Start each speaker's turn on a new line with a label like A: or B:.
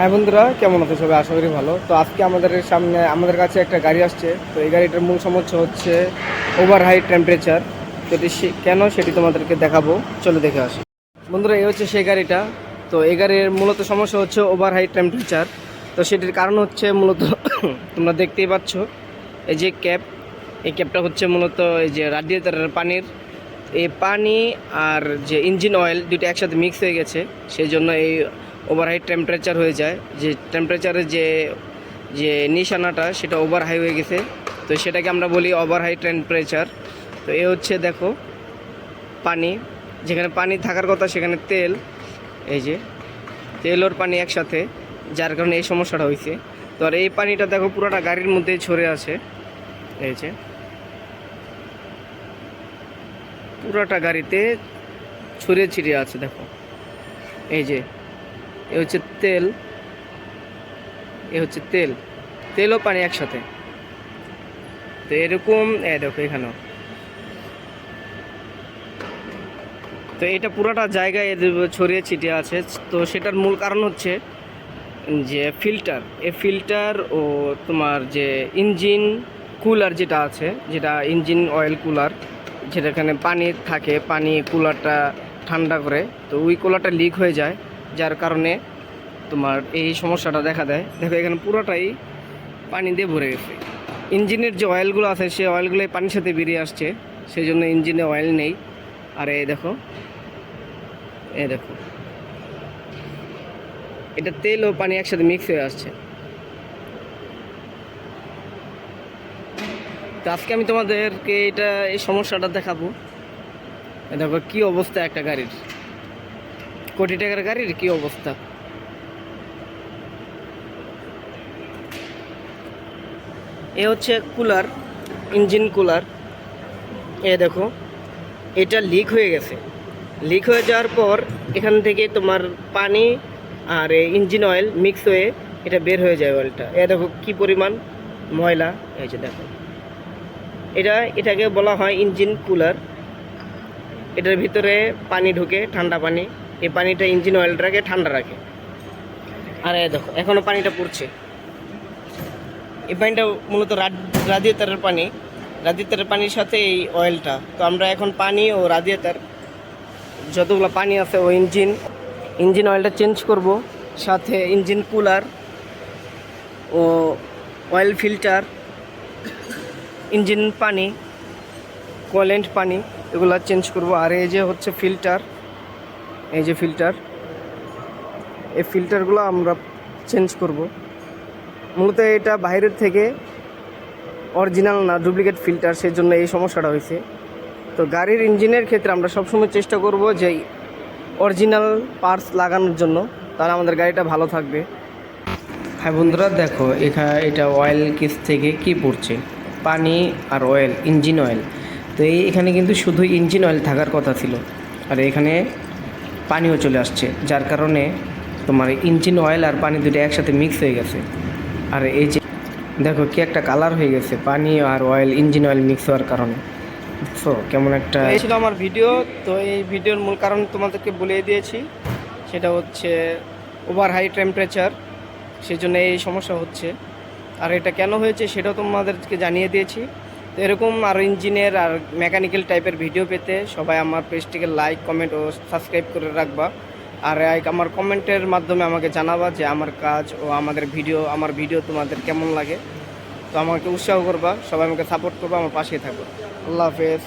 A: হ্যাঁ বন্ধুরা, কেমন আছে সবাই? আশা করি ভালো। তো আজকে আমাদের সামনে, আমাদের কাছে একটা গাড়ি আসছে। তো এই গাড়িটার মূল সমস্যা হচ্ছে ওভার হাই টেম্পারেচার তো এটি সে- কেন সেটি তোমাদেরকে দেখাবো? চলো দেখে আসি। বন্ধুরা, এই হচ্ছে সেই গাড়িটা। তো এই গাড়ির মূলত সমস্যা হচ্ছে ওভার হাই টেম্পারেচার তো সেটির কারণ হচ্ছে মূলত তোমরা দেখতেই পাচ্ছ, এই যে ক্যাপ এই ক্যাপটা হচ্ছে মূলত এই যে রাডিয়েটারের পানির। এই পানি আর যে ইঞ্জিন অয়েল দুটো একসাথে মিক্স হয়ে গেছে। সেই জন্য এই ওভার হাই টেম্পারেচার হয়ে যায়। যে টেম্পারেচারের যে যে নিশানাটা, সেটা ওভার হাই হয়ে গেছে। তো সেটাকে আমরা বলি ওভার হাই টেম্পারেচার তো এ হচ্ছে দেখো, পানি। যেখানে পানি থাকার কথা, সেখানে তেল। এই যে, তেল ওর পানি একসাথে, যার কারণে এই সমস্যাটা হয়েছে। তো আর এই পানিটা দেখো, পুরোটা গাড়ির মধ্যে ছড়ে আছে। এই যে, পুরোটা গাড়িতে ছড়িয়ে ছিটিয়ে আছে, দেখো। এই যে এ হচ্ছে তেল, এ হচ্ছে তেল তেল ও পানি একসাথে। তো এরকম, এ দেখো এখানেও তো এটা পুরোটা জায়গায় এদের ছড়িয়ে ছিটিয়ে আছে। তো সেটার মূল কারণ হচ্ছে যে ফিল্টার এই ফিল্টার ও তোমার যে ইঞ্জিন কুলার যেটা আছে, যেটা ইঞ্জিন অয়েল কুলার যেটাখানে পানি থাকে, পানি কুলারটা ঠান্ডা করে, তো ওই কুলারটা লিক হয়ে যায়। যার কারণে তোমার এই সমস্যাটা দেখা দেয়। দেখো, এখানে পুরোটাই পানি দিয়ে ভরে গেছে। ইঞ্জিনের যে অয়েলগুলো আছে, সেই অয়েলগুলো পানির সাথে বেরিয়ে আসছে। সেই জন্য ইঞ্জিনে অয়েল নেই। আর এই দেখো এই দেখো। এটা তেল ও পানি একসাথে মিক্স হয়ে আসছে। তো আজকে আমি তোমাদেরকে এটা, এই সমস্যাটা দেখাবো। দেখো, কি অবস্থা একটা গাড়ির। কোটি টাকার গাড়ির কি অবস্থা? এ হচ্ছে কুলার, ইঞ্জিন কুলার। এ দেখো, এটা লিক হয়ে গেছে। লিক হয়ে যাওয়ার পর এখান থেকে তোমার পানি আর ইঞ্জিন অয়েল মিক্স হয়ে এটা বের হয়ে যায় অয়েলটা এ দেখো কি পরিমাণ ময়লা যে দেখো। এটা, এটাকে বলা হয় ইঞ্জিন কুলার। এটার ভিতরে পানি ঢুকে, ঠান্ডা পানি। এই পানিটা ইঞ্জিন অয়েলটাকে ঠান্ডা রাখে। আর এই দেখো এখনও পানিটা পড়ছে। এই পানিটা মূলত রাদিয়েতারের পানি। রাদিয়েতারের পানির সাথে এই অয়েলটা। তো আমরা এখন পানি ও রাদিয়েতার, যতগুলো পানি আছে ও ইঞ্জিন ইঞ্জিন অয়েলটা চেঞ্জ করব। সাথে ইঞ্জিন কুলার ও অয়েল ফিল্টার, ইঞ্জিন পানি, কোয়ালেন্ট পানি, এগুলো চেঞ্জ করব। আর এই যে হচ্ছে ফিল্টার এই যে ফিল্টার এই ফিল্টারগুলো আমরা চেঞ্জ করব। মূলত এটা বাইরের থেকে অরিজিনাল না ডুপ্লিকেট ফিল্টার সেই জন্য এই সমস্যাটা হয়েছে। তো গাড়ির ইঞ্জিনের ক্ষেত্রে আমরা সবসময় চেষ্টা করব যে অরিজিনাল পার্টস লাগানোর জন্য, তাহলে আমাদের গাড়িটা ভালো থাকবে। হ্যাঁ বন্ধুরা, দেখো এখানে এটা অয়েল কিস থেকে কি পড়ছে? পানি আর অয়েল ইঞ্জিন অয়েল তো এই এখানে কিন্তু শুধু ইঞ্জিন অয়েল থাকার কথা ছিল। আর এখানে পানিও চলে আসছে, যার কারণে তোমার ইঞ্জিন অয়েল আর পানি দুটো একসাথে মিক্স হয়ে গেছে। আর এই যে দেখো কি একটা কালার হয়ে গেছে, পানি আর অয়েল ইঞ্জিন অয়েল মিক্স হওয়ার কারণে। দেখছ কেমন একটা এই ছিল আমার ভিডিও তো এই ভিডিওর মূল কারণ তোমাদেরকে বলে দিয়েছি, সেটা হচ্ছে ওভার হাই টেম্পারেচার সেই জন্য এই সমস্যা হচ্ছে। আর এটা কেন হয়েছে সেটাও তোমাদেরকে জানিয়ে দিয়েছি। তো এরকম আর ইঞ্জিনের আর মেকানিক্যাল টাইপের ভিডিও পেতে সবাই আমার পেজটিকে লাইক কমেন্ট ও সাবস্ক্রাইব করে রাখবা। আর আমার কমেন্টের মাধ্যমে আমাকে জানাবা যে আমার কাজ ও আমাদের ভিডিও আমার ভিডিও তোমাদের কেমন লাগে। তো আমাকে উৎসাহ করবা, সবাই আমাকে সাপোর্ট করবা, আমার পাশেই থাকব। আল্লাহ হাফেজ।